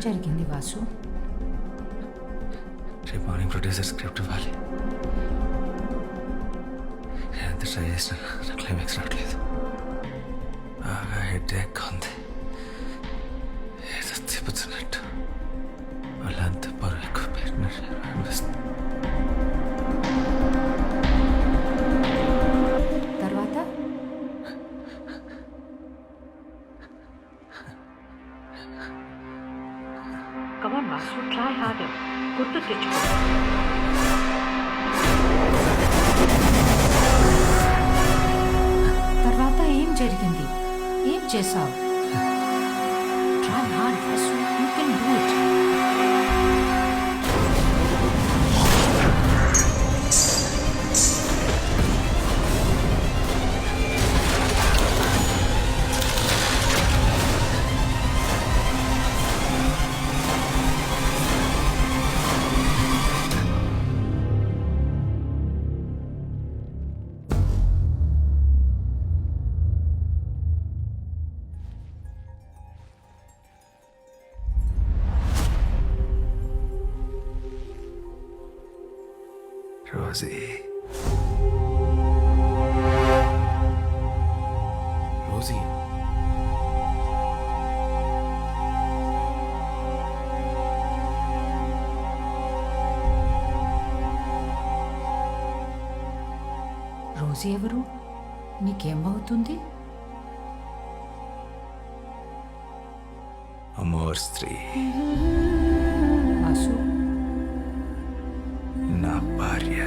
జరిగింది వాసు రేపు morning producer script ఇవ్వాలి నేను ఎంత ట్రై చేసినా నా క్లైమాక్స్ రావట్లేదు బాగా హెడ్ ఎక్ ఉంది ఏదో తిప్పుతున్నట్టు వాళ్ళంతా బరువు ఎక్కువ పెట్టినట్టు అనిపిస్తుంది గుర్తు తెచ్చుకో. తర్వాత ఏం జరిగింది? ఏం చేసావు రోజీ రోజీ. రోజు ఎవరు? నీకేమవుతుంది అమోర్ స్త్రీ. భార్య.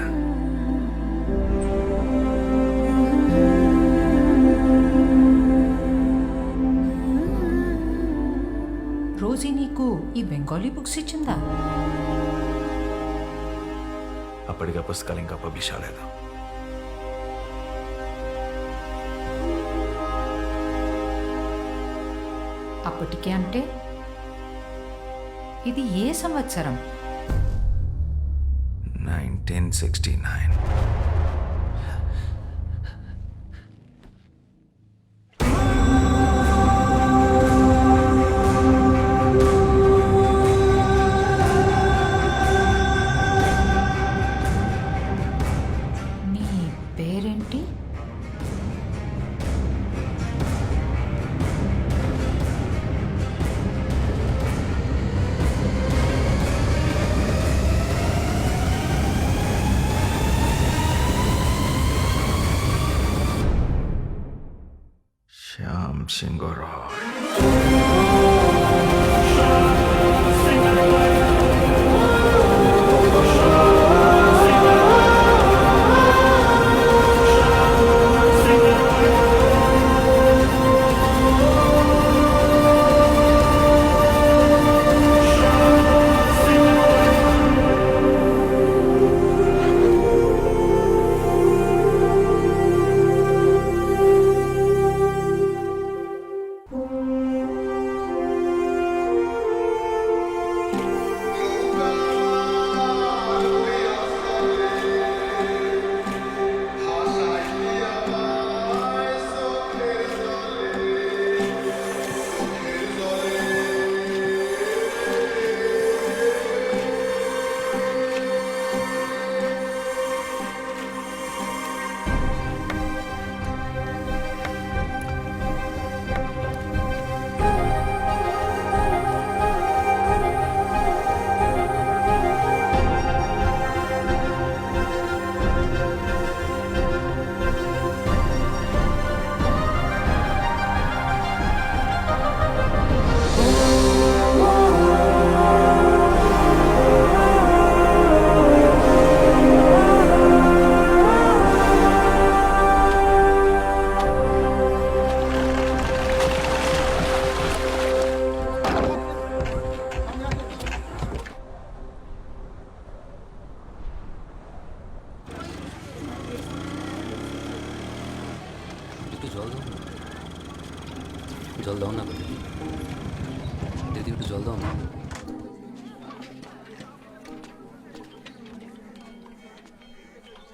రోజీ నీకు ఈ బెంగాలీ బుక్స్ ఇచ్చిందా? అప్పటిగా పుస్తకాలు ఇంకా పబ్లిష్ అవ్వలేదు. అప్పటికే అంటే ఇది ఏ సంవత్సరం? 1969. శ్యామ్ సింగరాయ్ জল দাও না দিদি দিদি একটু জল দাও না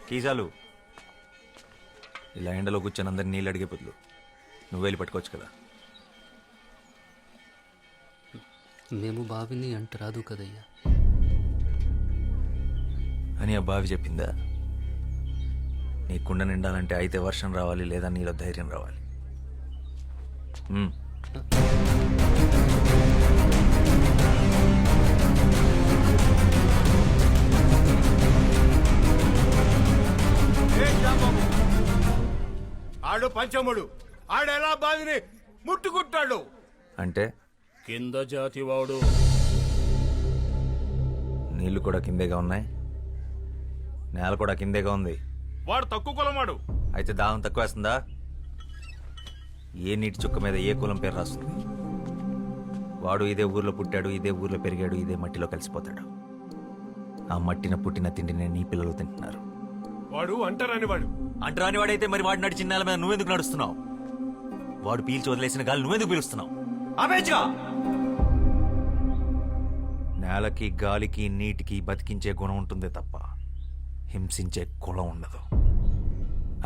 కీజాలు ఇలా ఎండలో కూర్చొని అందరు నీళ్ళు అడిగే బదులు నువ్వు వెళ్ళి పట్టుకోవచ్చు కదా మేము బావిని అంటరాదు కదయ్యా అని ఆ బావి చెప్పిందా నీ కుండ నిండాలంటే అయితే వర్షం రావాలి లేదా నీలో ధైర్యం రావాలి ఆడు పంచముడు. ఆడెలా బావిని ముట్టుకుంటాడు. అంటే? కింద జాతి వాడు. నీళ్ళు కూడా కిందేగా ఉన్నాయి. నేల కూడా కిందేగా ఉంది. వాడు తక్కువ కులమాడు. అయితే దాహం తక్కువ వేస్తుందా ఏ నీటి చుక్క మీద ఏ కులం పేరు రాస్తుంది? వాడు ఇదే ఊర్లో పుట్టాడు ఇదే ఊర్లో పెరిగాడు ఇదే మట్టిలో కలిసిపోతాడు. ఆ మట్టిన పుట్టిన తిండిని నీ పిల్లలు తింటున్నారు. వాడు అంటరాని వాడు అంటరాని వాడైతే మరి వాడు నడిచిన నేల మీద నువ్వెందుకు నడుస్తున్నావు? వాడు పీల్చి వదిలేసిన గాలి నువ్వెందుకు పీలుస్తున్నావు? నేలకి గాలికి నీటికి బతికించే గుణం ఉంటుందే తప్ప హింసించే కులం ఉండదు.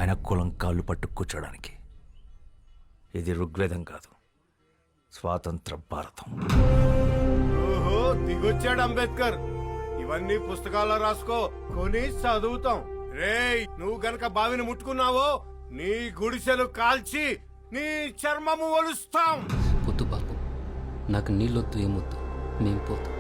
ఆయన కులం కాళ్ళు పట్టు కూర్చోడానికి. ఇది ఋగ్వేదం కాదు. స్వాతంత్ర భారతం. ఓహో దిగొచ్చాడు అంబేద్కర్. ఇవన్నీ పుస్తకాల్లో రాసుకో కొని చదువుతాం. రేయ్ నువ్వు గనక బావిని ముట్టుకున్నావో నీ గుడిసెలు కాల్చి నీ చర్మము ఒలుస్తాం. వద్దు బాపు నాకు నీళ్ళొద్దు ఏమొద్దు. మేము పోతాం.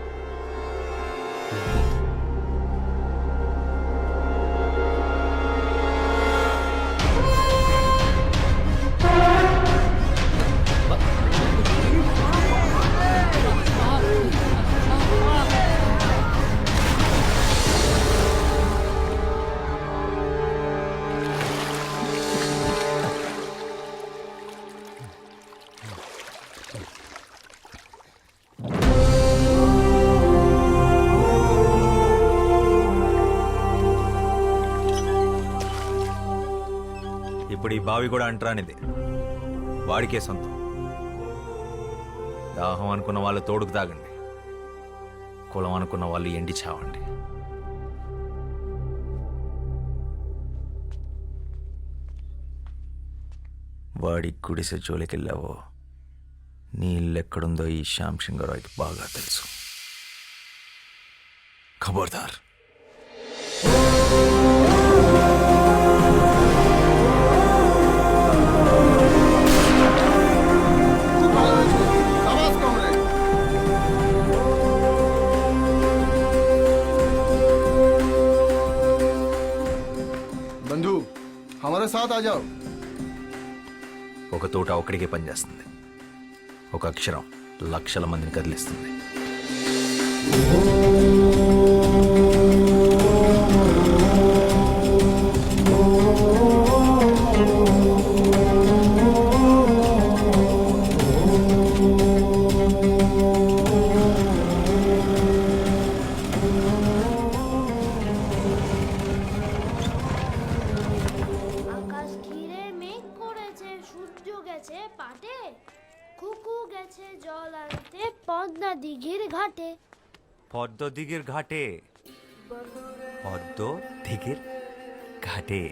ఇప్పుడు ఈ బావి కూడా అంటరానిది. వాడికే సొంతం. దాహం అనుకున్న వాళ్ళు తోడుకు తాగండి. కులం అనుకున్న వాళ్ళు ఎండి చావండి. వాడి గుడిసె జోలికెళ్ళావో? నీ ఇల్లు ఎక్కడుందో ఈ శ్యామ్ సింగరాయ్కి బాగా తెలుసు. ఖబర్దార్. हमारे साथ आ जाओ ఒక తోట ఒక్కడికే పనిచేస్తుంది ఒక అక్షరం లక్షల మందిని కదిలిస్తుంది গেছে পাটে। কুকু গেছে জল আনতে পদ্মা দিঘির ঘাটে। পদ্ম দিঘির ঘাটে। পদ্ম দিঘির ঘাটে।